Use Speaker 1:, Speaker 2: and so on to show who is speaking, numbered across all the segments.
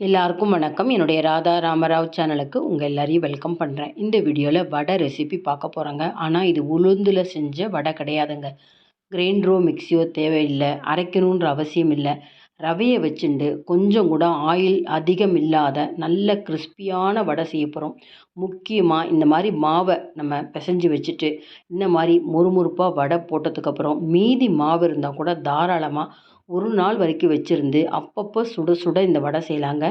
Speaker 1: எல்லாருக்கும் வணக்கம். என்னுடைய ராதா ராமராவ் சேனலுக்கு உங்கள் எல்லாரையும் வெல்கம் பண்ணுறேன் இந்த வீடியோவில் வடை ரெசிபி பார்க்க போகிறாங்க ஆனால் இது உளுந்தில் செஞ்ச வடை கிடையாதுங்க. கிரைண்டரோ மிக்சியோ தேவையில்லை. அரைக்கணுன்ற அவசியம் இல்லை. ரவையை வச்சுண்டு கொஞ்சம் கூட ஆயில் அதிகம் இல்லாத நல்ல கிறிஸ்பியான வடை செய்ய போகிறோம் முக்கியமாக இந்த மாதிரி மாவை நம்ம பிசைஞ்சு வச்சுட்டு இந்த மாதிரி மொறுமொறுப்பாக வடை போட்டதுக்கப்புறம் மீதி மாவு இருந்தால் கூட தாராளமாக ஒரு நாள் வரைக்கும் வச்சுருந்து அப்பப்போ சுட சுட இந்த வடை செய்யலாங்க.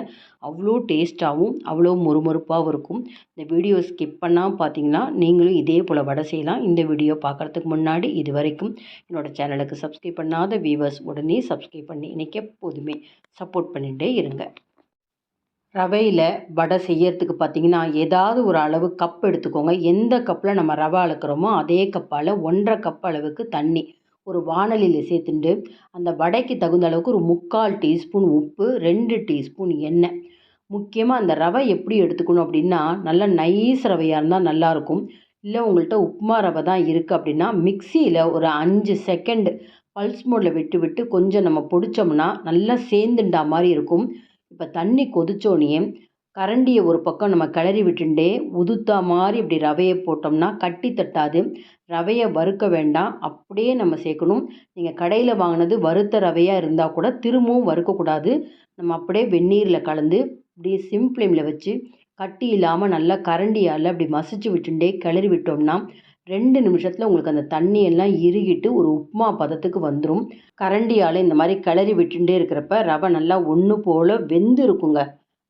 Speaker 1: அவ்வளோ டேஸ்ட்டாகவும் அவ்வளோ மொறுமொறுப்பாகவும் இருக்கும். இந்த வீடியோ ஸ்கிப் பண்ணாமல் பார்த்தீங்கன்னா நீங்களும் இதே போல் வடை செய்யலாம். இந்த வீடியோ பார்க்குறதுக்கு முன்னாடி இது வரைக்கும் என்னோடய சேனலுக்கு சப்ஸ்கிரைப் பண்ணாத வியூவர்ஸ் உடனே சப்ஸ்கிரைப் பண்ணி இன்றைக்கி எப்போதுமே சப்போர்ட் பண்ணிகிட்டே இருங்க. ரவையில் வடை செய்யறதுக்கு பார்த்தீங்கன்னா ஏதாவது ஒரு அளவு கப் எடுத்துக்கோங்க. எந்த கப்பில் நம்ம ரவை அளக்குறோமோ அதே கப்பால் ஒன்றரை கப் அளவுக்கு தண்ணி ஒரு வாணலியில் சேர்த்துண்டு அந்த வடைக்கு தகுந்த அளவுக்கு ஒரு முக்கால் டீஸ்பூன் உப்பு ரெண்டு டீஸ்பூன் எண்ணெய். முக்கியமாக அந்த ரவை எப்படி எடுத்துக்கணும் அப்படின்னா நல்லா நைஸ் ரவையாக இருந்தால் நல்லாயிருக்கும் இல்லை உங்கள்கிட்ட உப்புமா ரவை தான் இருக்குது அப்படின்னா மிக்சியில் ஒரு அஞ்சு செகண்ட் பல்ஸ் மோடில் விட்டு விட்டு கொஞ்சம் நம்ம பிடிச்சோம்னா நல்லா சேர்ந்துண்டா மாதிரி இருக்கும். இப்போ தண்ணி கொதிச்சோடனே கரண்டியை ஒரு பக்கம் நம்ம கிளறி விட்டுண்டே உதுத்தா மாதிரி இப்படி ரவையை போட்டோம்னா கட்டி தட்டாது. ரவையை வறுக்க வேண்டாம். அப்படியே நம்ம சேர்க்கணும். நீங்கள் கடையில் வாங்கினது வறுத்த ரவையாக இருந்தால் கூட திரும்பவும் வறுக்கக்கூடாது. நம்ம அப்படியே வெந்நீரில் கலந்து இப்படியே சிம் ஃப்ளேமில் வச்சு கட்டி இல்லாமல் நல்லா கரண்டியால் அப்படி மசிச்சு விட்டுண்டே கிளறி விட்டோம்னா ரெண்டு நிமிஷத்தில் உங்களுக்கு அந்த தண்ணியெல்லாம் இறுகிட்டு ஒரு உப்புமா பதத்துக்கு வந்துடும் கரண்டியால் இந்த மாதிரி கிளறி விட்டுட்டே இருக்கிறப்ப ரவை நல்லா ஒன்று போல் வெந்து இருக்குங்க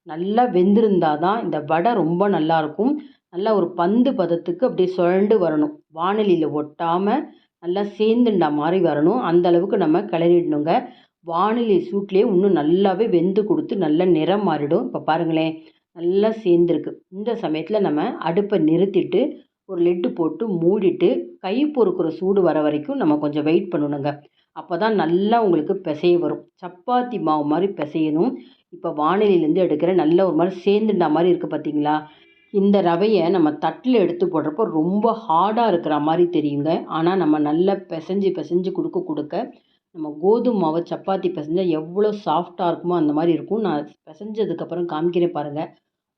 Speaker 1: நல்லா வெந்திருந்தால் தான் இந்த வடை ரொம்ப நல்லாயிருக்கும் நல்லா ஒரு பந்து பதத்துக்கு அப்படியே சுழண்டு வரணும். வானலியில் ஒட்டாமல் நல்லா சேர்ந்துண்டா மாதிரி வரணும். அந்தளவுக்கு நம்ம கிளறிடணுங்க. வானிலை சூட்லேயே இன்னும் நல்லாவே வெந்து கொடுத்து நல்ல நிறம் மாறிடும். இப்போ பாருங்களேன் நல்லா சேர்ந்துருக்கு. இந்த சமயத்தில் நம்ம அடுப்பை நிறுத்திட்டு ஒரு லெட்டு போட்டு மூடிட்டு கை பொறுக்கிற சூடு வர வரைக்கும் நம்ம கொஞ்சம் வெயிட் பண்ணணுங்க. அப்போ தான் நல்லா உங்களுக்கு பிசைய வரும். சப்பாத்தி மாவு மாதிரி பிசையணும். இப்போ வானிலையிலேருந்து எடுக்கிற நல்ல ஒரு மாதிரி சேர்ந்துட்டா மாதிரி இருக்குது பார்த்தீங்களா இந்த ரவையை நம்ம தட்டில் எடுத்து போடுறப்போ ரொம்ப ஹார்டாக இருக்கிற மாதிரி தெரியுங்க. ஆனால் நம்ம நல்லா பிசைஞ்சு பிசைஞ்சு கொடுக்க கொடுக்க நம்ம கோதுமை மாவை சப்பாத்தி பிசைஞ்சால் எவ்வளோ சாஃப்டாக இருக்குமோ அந்த மாதிரி இருக்கும். நான் பிசைஞ்சதுக்கப்புறம் காமிக்கிறேன் பாருங்கள்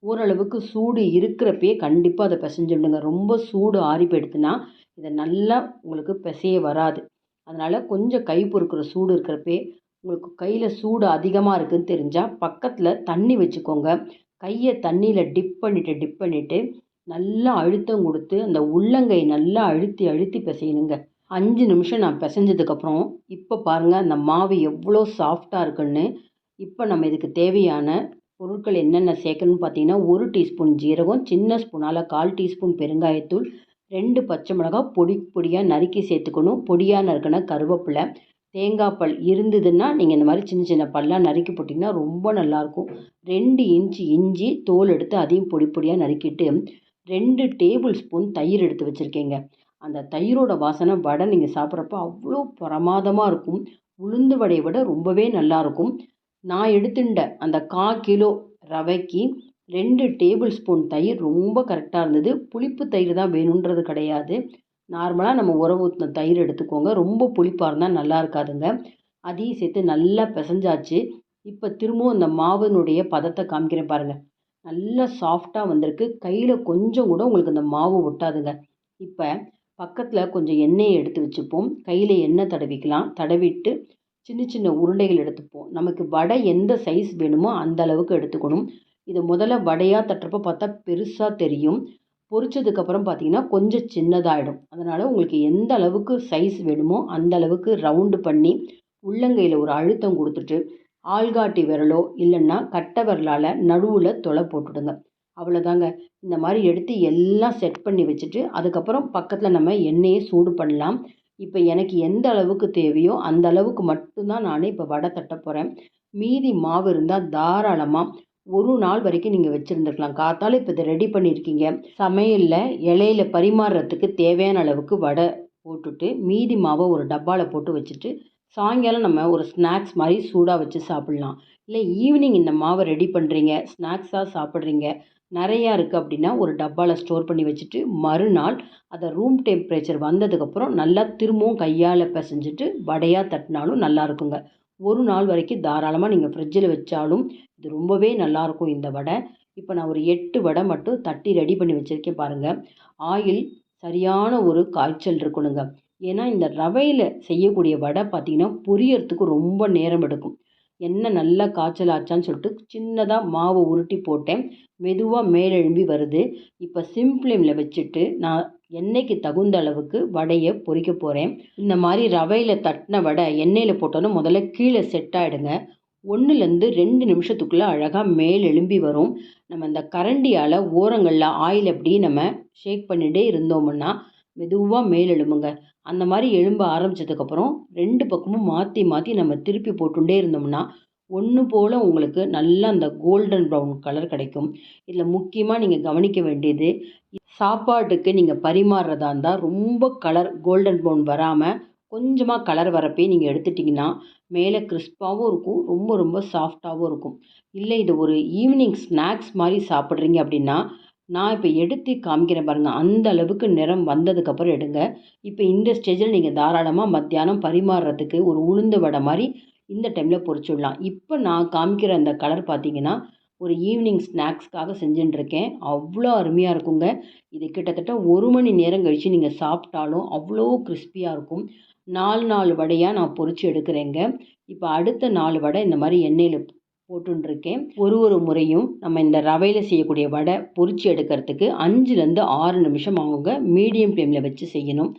Speaker 1: ஓரளவுக்கு சூடு இருக்கிறப்பயே கண்டிப்பாக அதை பிசைஞ்சிடுங்க. ரொம்ப சூடு ஆறி போயிடுத்துன்னா இதை நல்லா உங்களுக்கு பிசைய வராது. அதனால் கொஞ்சம் கை பொறுக்கிற சூடு இருக்கிறப்பே உங்களுக்கு கையில் சூடு அதிகமாக இருக்குதுன்னு தெரிஞ்சால் பக்கத்தில் தண்ணி வச்சுக்கோங்க. கையை தண்ணியில் டிப் பண்ணிவிட்டு டிப் பண்ணிவிட்டு நல்லா அழுத்தம் கொடுத்து அந்த உள்ளங்கை நல்லா அழுத்தி அழுத்தி பிசையணுங்க. அஞ்சு நிமிஷம் நான் பிசைஞ்சதுக்கப்புறம் இப்போ பாருங்கள் அந்த மாவு எவ்வளோ சாஃப்டாக இருக்குன்னு. இப்போ நம்ம இதுக்கு தேவையான பொருட்கள் என்னென்ன சேர்க்கணும்னு பார்த்தீங்கன்னா ஒரு டீஸ்பூன் ஜீரகம் சின்ன ஸ்பூனால் கால் டீஸ்பூன் பெருங்காயத்தூள் ரெண்டு பச்சை மிளகாய் பொடி பொடியாக நறுக்கி சேர்த்துக்கணும். பொடியாக நறுக்கின கருவேப்பிலை தேங்காய் பல் இருந்ததுன்னா நீங்கள் இந்த மாதிரி சின்ன சின்ன பல்லாக நறுக்கி போட்டிங்கன்னா ரொம்ப நல்லாயிருக்கும். ரெண்டு இன்ச்சு இஞ்சி தோல் எடுத்து அதையும் பொடி பொடியாக நறுக்கிட்டு ரெண்டு டேபிள் ஸ்பூன் தயிர் எடுத்து வச்சுருக்கேங்க. அந்த தயிரோட வாசனை வடை நீங்கள் சாப்பிட்றப்ப அவ்வளோ பிரமாதமாக இருக்கும். உளுந்து வடையை விட ரொம்பவே நல்லாயிருக்கும். நான் எடுத்துட்ட அந்த கா கிலோ ரவைக்கு ரெண்டு டேபிள் ஸ்பூன் தயிர் ரொம்ப கரெக்டாக இருந்தது. புளிப்பு தயிர் தான் வேணுன்றது கிடையாது. நார்மலாக நம்ம உறவு ஊற்றின தயிர் எடுத்துக்கோங்க. ரொம்ப புளிப்பாக இருந்தால் நல்லா இருக்காதுங்க. அதையும் சேர்த்து நல்லா பிசைஞ்சாச்சு. இப்போ திரும்பவும் அந்த மாவினுடைய பதத்தை காமிக்கிறேன் பாருங்கள் நல்லா சாஃப்டாக வந்திருக்கு. கையில் கொஞ்சம் கூட உங்களுக்கு அந்த மாவு ஒட்டாதுங்க. இப்போ பக்கத்தில் கொஞ்சம் எண்ணெயை எடுத்து வச்சுப்போம். கையில் எண்ணெய் தடவிக்கலாம். தடவிட்டு சின்ன சின்ன உருண்டைகள் எடுத்துப்போம். நமக்கு வடை எந்த சைஸ் வேணுமோ அந்த அளவுக்கு எடுத்துக்கணும். இதை முதல்ல வடையாக தட்டுறப்ப பார்த்தா பெருசாக தெரியும். பொரிச்சதுக்கப்புறம் பார்த்தீங்கன்னா கொஞ்சம் சின்னதாகிடும் அதனால் உங்களுக்கு எந்த அளவுக்கு சைஸ் வேணுமோ அந்த அளவுக்கு ரவுண்டு பண்ணி உள்ளங்கையில் ஒரு அழுத்தம் கொடுத்துட்டு ஆள்காட்டி விரலோ இல்லைன்னா கட்டை விரலால் நடுவில் தொலை போட்டுடுங்க. அவ்வளோதாங்க இந்த மாதிரி எடுத்து எல்லாம் செட் பண்ணி வச்சுட்டு அதுக்கப்புறம் பக்கத்தில் நம்ம எண்ணெயை சூடு பண்ணலாம். இப்போ எனக்கு எந்த அளவுக்கு தேவையோ அந்த அளவுக்கு மட்டும்தான் நான் இப்போ வடை தட்ட போகிறேன் மீதி மாவு இருந்தால் தாராளமாக ஒரு நாள் வரைக்கும் நீங்கள் வச்சுருந்துருக்கலாம். காத்தால் இப்போ இதை ரெடி பண்ணியிருக்கீங்க சமையலில் இலையில பரிமாறுறதுக்கு தேவையான அளவுக்கு வடை போட்டுட்டு மீதி மாவை ஒரு டப்பாவில் போட்டு வச்சுட்டு சாயங்காலம் நம்ம ஒரு ஸ்நாக்ஸ் மாதிரி சூடாக வச்சு சாப்பிட்லாம். இல்லை ஈவினிங் இந்த மாவை ரெடி பண்ணுறீங்க ஸ்நாக்ஸாக சாப்பிட்றீங்க நிறையா இருக்குது அப்படின்னா ஒரு டப்பாவில் ஸ்டோர் பண்ணி வச்சுட்டு மறுநாள் அதை ரூம் டெம்பரேச்சர் வந்ததுக்கப்புறம் நல்லா திரும்பவும் கையால் பிசைஞ்சிட்டு வடையாக தட்டினாலும் நல்லா இருக்குங்க. ஒரு நாள் வரைக்கும் தாராளமாக நீங்கள் ஃப்ரிட்ஜில் வச்சாலும் இது ரொம்பவே நல்லாயிருக்கும் இந்த வடை. இப்போ நான் ஒரு எட்டு வடை மட்டும் தட்டி ரெடி பண்ணி வச்சுருக்கேன் பாருங்கள் ஆயில் சரியான ஒரு காய்ச்சல் இருக்கணுங்க. ஏன்னா இந்த ரவையில் செய்யக்கூடிய வடை பார்த்திங்கன்னா பொரியறதுக்கு ரொம்ப நேரம் எடுக்கும். எண்ணெய் நல்லா காய்ச்சல் ஆச்சான்னு சொல்லிட்டு சின்னதாக மாவு உருட்டி போட்டேன். மெதுவாக மேலெழும்பி வருது. இப்போ சிம் ஃப்ளேமில் வச்சுட்டு நான் எண்ணெய்க்கு தகுந்த அளவுக்கு வடையை பொறிக்க போகிறேன் இந்த மாதிரி ரவையில் தட்டின வடை எண்ணெயில் போட்டோன்னு முதல்ல கீழே செட் ஆகிடுங்க ஒன்றுலேருந்து ரெண்டு நிமிஷத்துக்குள்ளே அழகாக மேல் எழும்பி வரும். நம்ம இந்த கரண்டியால் ஓரங்களில் ஆயில் அப்படி நம்ம ஷேக் பண்ணிகிட்டே இருந்தோம்னா மெதுவாக மேல் எழும்புங்க. அந்த மாதிரி எழும்ப ஆரம்பித்ததுக்கப்புறம் ரெண்டு பக்கமும் மாற்றி மாற்றி நம்ம திருப்பி போட்டுகிட்டே இருந்தோம்னா ஒன்று போல் உங்களுக்கு நல்லா அந்த கோல்டன் ப்ரௌன் கலர் கிடைக்கும். இதில் முக்கியமாக நீங்கள் கவனிக்க வேண்டியது சாப்பாட்டுக்கு நீங்கள் பரிமாறுறதா இருந்தால் ரொம்ப கலர் கோல்டன் ப்ரௌன் வராமல் கொஞ்சமாக கலர் வரப்பே நீங்கள் எடுத்துட்டிங்கன்னா மேலே கிறிஸ்பாகவும் இருக்கும் ரொம்ப ரொம்ப சாஃப்டாகவும் இருக்கும். இல்லை இது ஒரு ஈவினிங் ஸ்நாக்ஸ் மாதிரி சாப்பிட்றீங்க அப்படின்னா நான் இப்போ எடுத்து காமிக்கிறேன் பாருங்கள் அந்த அளவுக்கு நிறம் வந்ததுக்கப்புறம் எடுங்க. இப்போ இந்த ஸ்டேஜில் நீங்கள் தாராளமாக மத்தியானம் பரிமாறுறதுக்கு ஒரு உளுந்து வடை மாதிரி இந்த டைமில் பொரிச்சுடலாம். இப்போ நான் காமிக்கிற அந்த கலர் பார்த்தீங்கன்னா ஒரு ஈவினிங் ஸ்நாக்ஸ்க்காக செஞ்சுட்டுருக்கேன். அவ்வளோ அருமையாக இருக்குங்க. இது கிட்டத்தட்ட ஒரு மணி நேரம் கழித்து நீங்கள் சாப்பிட்டாலும் அவ்வளோ கிறிஸ்பியாக இருக்கும். நாலு நாலு வடையாக நான் பொரித்து எடுக்கிறேங்க. இப்போ அடுத்த நாலு வடை இந்த மாதிரி எண்ணெயில் போட்டுருக்கேன் ஒரு ஒரு முறையும் நம்ம இந்த ரவையில் செய்யக்கூடிய வடை பொறிச்சு எடுக்கிறதுக்கு அஞ்சுலேருந்து ஆறு நிமிஷம் ஆகுங்க. மீடியம் ஃப்ளேமில் வச்சு செய்யணும்.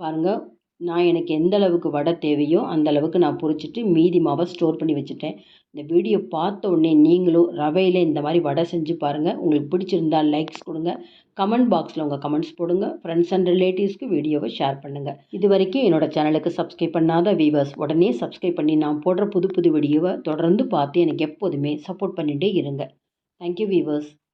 Speaker 1: பாருங்கள் நான் எனக்கு எந்த அளவுக்கு வடை தேவையோ அந்த அளவுக்கு நான் பொறிச்சிட்டு மீதி மாவை ஸ்டோர் பண்ணி வச்சுட்டேன். இந்த வீடியோ பார்த்த உடனே நீங்களும் ரவையில் இந்த மாதிரி வடை செஞ்சு பாருங்கள் உங்களுக்கு பிடிச்சிருந்தா லைக்ஸ் கொடுங்க. கமெண்ட் பாக்ஸில் உங்கள் கமெண்ட்ஸ் போடுங்க. ஃப்ரெண்ட்ஸ் அண்ட் ரிலேட்டிவ்ஸ்க்கு வீடியோவை ஷேர் பண்ணுங்கள் இது வரைக்கும் என்னோடய சேனலுக்கு சப்ஸ்கிரைப் பண்ணாத வீவர்ஸ் உடனே சப்ஸ்கிரைப் பண்ணி நான் போடுற புது புது வீடியோவை தொடர்ந்து பார்த்து எனக்கு எப்போதுமே சப்போர்ட் பண்ணிகிட்டே இருங்க. Thank you viewers